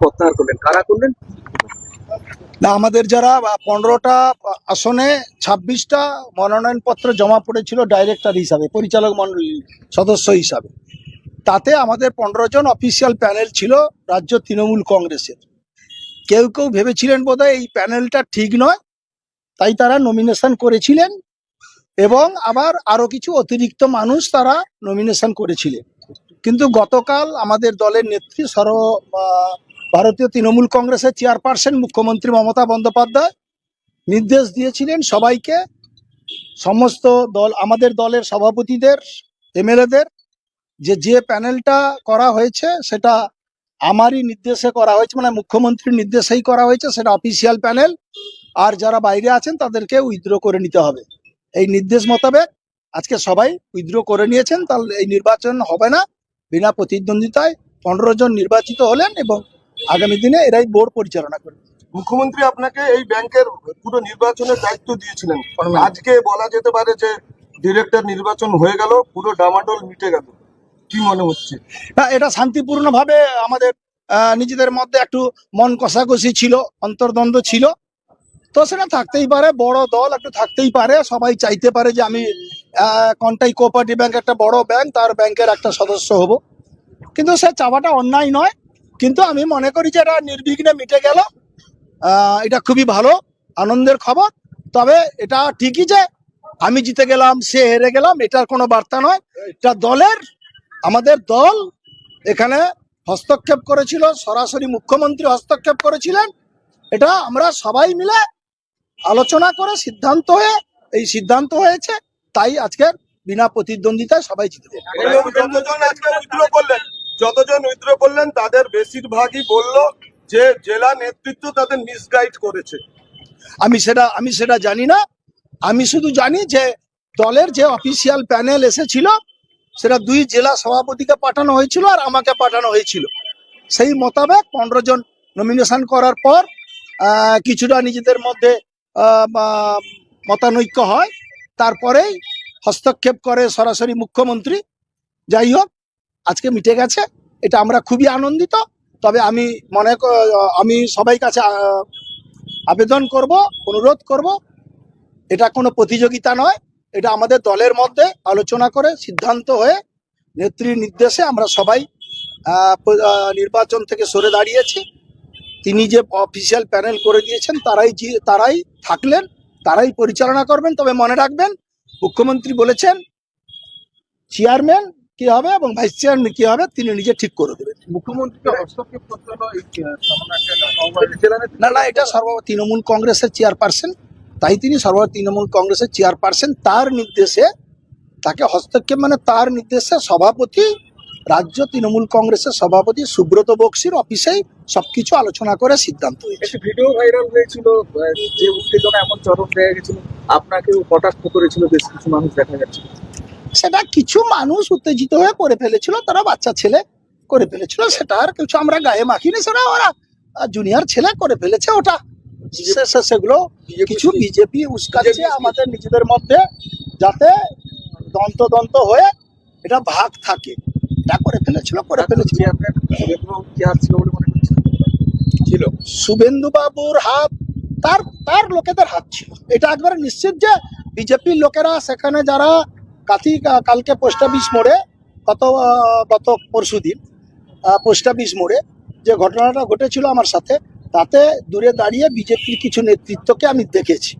প্রত্যাহার করলেন। কারা করলেন? না, আমাদের যারা পনেরোটা আসনে ছাব্বিশটা মনোনয়নপত্র জমা পড়েছিল ডাইরেক্টর হিসাবে, পরিচালক মন্ডলী সদস্য হিসাবে। তাতে আমাদের পনেরো জন অফিসিয়াল প্যানেল ছিল রাজ্য তৃণমূল কংগ্রেসের। কেউ কেউ ভেবেছিলেন বোধহয় এই প্যানেলটা ঠিক নয়, তাই তারা নমিনেশন করেছিলেন এবং আবার আরও কিছু অতিরিক্ত মানুষ তারা নমিনেশন করেছিলেন। কিন্তু গতকাল আমাদের দলের নেত্রী সর্ব ভারতীয় তৃণমূল কংগ্রেসের চেয়ারপারসন মুখ্যমন্ত্রী মমতা বন্দ্যোপাধ্যায় নির্দেশ দিয়েছিলেন সবাইকে, সমস্ত দল, আমাদের দলের সভাপতিদের, এমএলএদের, যে যে প্যানেলটা করা হয়েছে সেটা আমারই নির্দেশে করা হয়েছে মানে মুখ্যমন্ত্রীর নির্দেশেই করা হয়েছে, সেটা অফিসিয়াল প্যানেল। আর যারা বাইরে আছেন তাদেরকে উইথড্র করে নিতে হবে। এই নির্দেশ মোতাবেক আজকে সবাই উইথড্র করে নিয়েছেন, তাহলে এই নির্বাচন হবে না। বিনা প্রতিদ্বন্দ্বিতায় পনেরো জন নির্বাচিত হলেন এবং আগামী দিনে এরাই বোর্ড পরিচালনা করবে। মুখ্যমন্ত্রী আপনাকে এই ব্যাংকের পুরো নির্বাচনের দায়িত্ব দিয়েছিলেন। আজকে বলা যেতে পারে যে ডিরেক্টর নির্বাচন হয়ে গেল পুরো ডামাডোল মিটে গেল। কি মনে হচ্ছে? না এটা শান্তিপূর্ণভাবে আমাদের আহ, নিজেদের মধ্যে একটু মন কষাকষি ছিল অন্তর্দ্বন্দ্ব ছিল। তো সেটা থাকতেই পারে, বড় দল একটু থাকতেই পারে, সবাই চাইতে পারে যে আমি কন্টাই কোঅপারেটিভ ব্যাংক একটা বড় ব্যাংক তার ব্যাংকের একটা সদস্য হব। কিন্তু সে চাওয়াটা অন্যায় নয়, কিন্তু আমি মনে করি যে এটা নির্বিঘ্নে মিটে গেল। এটা খুবই ভালো, আনন্দের খবর। তবে এটা ঠিকই যে আমি জিতে গেলাম, সে হেরে গেলাম, এটার কোনো বার্তা নয়। এটা দলের, আমাদের দল এখানে হস্তক্ষেপ করেছিল, সরাসরি মুখ্যমন্ত্রী হস্তক্ষেপ করেছিলেন। এটা আমরা সবাই মিলে আলোচনা করে সিদ্ধান্ত হয়ে এই সিদ্ধান্ত হয়েছে তাই আজকের বিনা প্রতিদ্বন্দ্বিতায় সবাই জিতে যাবে। যতজন আজকে উইথড্র করলেন যতজন উইথড্র করলেন তাদের বেশিরভাগই বলল যে জেলা নেতৃত্ব তাদের মিসগাইড করেছে। আমি সেটা আমি সেটা জানি না। আমি শুধু জানি যে দলের যে অফিসিয়াল প্যানেল এসেছিল সেটা দুই জেলা সভাপতিকে পাঠানো হয়েছিল আর আমাকে পাঠানো হয়েছিল। সেই মোতাবেক পনেরো জন নমিনেশন করার পর আহ, কিছুটা নিজেদের মধ্যে মতানৈক্য হয়, তারপরেই হস্তক্ষেপ করে সরাসরি মুখ্যমন্ত্রী। যাই হোক, আজকে মিটে গেছে, এটা আমরা খুবই আনন্দিত, তবে আমি মনে আমি সবাই কাছে আবেদন করব, অনুরোধ করব, এটা কোনো প্রতিযোগিতা নয়, এটা আমাদের দলের মধ্যে আলোচনা করে সিদ্ধান্ত হয়ে নেত্রীর নির্দেশে আমরা সবাই নির্বাচন থেকে সরে দাঁড়িয়েছি। তিনি যে অফিসিয়াল প্যানেল করে দিয়েছেন তারাই তারাই থাকলেন তারাই পরিচালনা করবেন তবে মনে রাখবেন মুখ্যমন্ত্রী বলেছেন চেয়ারম্যান কি হবে এবং ভাইস চেয়ারম্যান কি হবে তিনি নিজে ঠিক করে দেবেন মুখ্যমন্ত্রীকে হস্তক্ষেপ করতে হলো এই আহ, সামান্য একটা নওগাঁর জেলা নেত্রী। না না এটা সর্ব তৃণমূল কংগ্রেসের চেয়ারপারসন তাই তিনি সর্ব তৃণমূল কংগ্রেসের চেয়ারপারসন তার নির্দেশে তাকে হস্তক্ষেপ মানে তার নির্দেশে সভাপতি রাজ্য তৃণমূল কংগ্রেসের সভাপতি সুব্রত বক্সির অফিসেই সবকিছু আলোচনা করে সিদ্ধান্ত হয়েছে। ভিডিও ভাইরাল হয়েছিল যে উত্তেজনা এমন চরম হয়ে গেছিল আপনাকেও কটাক্ষ করেছিল বেশ কিছু মানুষ দেখা যাচ্ছে সেটা কিছু মানুষ উত্তেজিত হয়ে করে ফেলেছিল তারা বাচ্চা ছেলে করে ফেলেছিল সেটা আর কিছু আমরা গায়ে মাখিনি সেটা ওরা জুনিয়র ছেলে করে ফেলেছে ওটা। সেগুলো কিছু বিজেপি উস্কাচ্ছে আমাদের নিজেদের মধ্যে যাতে দন্ত দন্ত হয়ে এটা ভাগ থাকে। এটা করে ফেলেছিল করে ফেলেছিল। ছিল শুভেন্দু বাবুর হাত তার তার লোকেদের হাত ছিল। এটা একবারে নিশ্চিত যে বিজেপির লোকেরা সেখানে যারা কাতি কালকে পোস্ট অফিস মোড়ে গত গত পরশু দিন পোস্ট অফিস মোড়ে যে ঘটনাটা ঘটেছিল আমার সাথে তাতে দূরে দাঁড়িয়ে বিজেপির কিছু নেতৃত্বকে আমি দেখেছি।